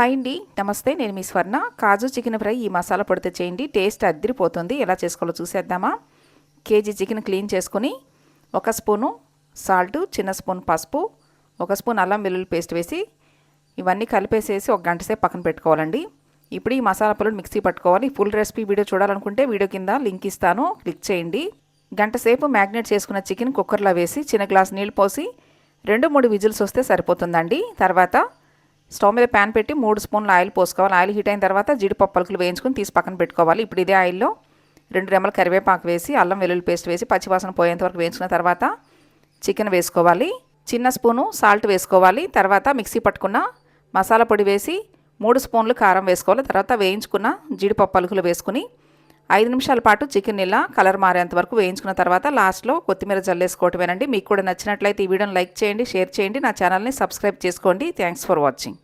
Hi అండి. నమస్తే నేను మీ స్వర్ణ. కాజు చికెన్ ఫ్రై ఈ మసాలా పొడితో చేయండి. టేస్ట్ అద్దరిపోతుంది. ఎలా చేసుకోవాలో చూసేద్దామా? కేజీ చికెన్ క్లీన్ చేసుకొని ఒక స్పూను సాల్ట్ చిన్న స్పూన్ పసుపు ఒక స్పూన్ అల్లం వెల్లుల్లి పేస్ట్ వేసి ఇవన్నీ కలిపేసేసి ఒక గంట సేపు పక్కన పెట్టుకోవాలండి. ఇప్పుడు ఈ మసాలా పొడిని మిక్సీ పట్టుకోవాలి. ఫుల్ రెసిపీ వీడియో చూడాలనుకుంటే వీడియో కింద లింక్ ఇస్తాను. క్లిక్ చేయండి. గంట సేపు మ్యాగ్నేట్ చేసుకున్న చికెన్ కుక్కర్లో వేసి చిన్న గ్లాస్ నీళ్ళు పోసి రెండు మూడు విజిల్స్ వస్తే సరిపోతుందండి. తర్వాత స్టవ్ మీద ప్యాన్ పెట్టి మూడు స్పూన్ల ఆయిల్ పోసుకోవాలి. ఆయిల్ హీట్ అయిన తర్వాత జీడిపప్పు పలుకులు వేయించుకొని తీసి పక్కన పెట్టుకోవాలి. ఇప్పుడు ఇదే ఆయిల్లో రెండు రెమ్మల కరివేపాకు వేసి అల్లం వెల్లుల్లి పేస్ట్ వేసి పచ్చివాసన పోయేంత వరకు వేయించుకున్న తర్వాత చికెన్ వేసుకోవాలి. చిన్న స్పూను సాల్ట్ వేసుకోవాలి. తర్వాత మిక్సీ పట్టుకున్న మసాలా పొడి వేసి మూడు స్పూన్లు కారం వేసుకోవాలి. తర్వాత వేయించుకున్న జీడిపప్పు పలుకులు వేసుకుని ఐదు నిమిషాల పాటు చికెన్ ఇలా కలర్ మారేంత వరకు వేయించుకున్న తర్వాత లాస్ట్లో కొత్తిమీర జల్లేసుకోవటమేనండి. మీకు కూడా నచ్చినట్లయితే ఈ వీడియోని లైక్ చేయండి షేర్ చేయండి. నా ఛానల్ని సబ్స్క్రైబ్ చేసుకోండి. Thanks for watching.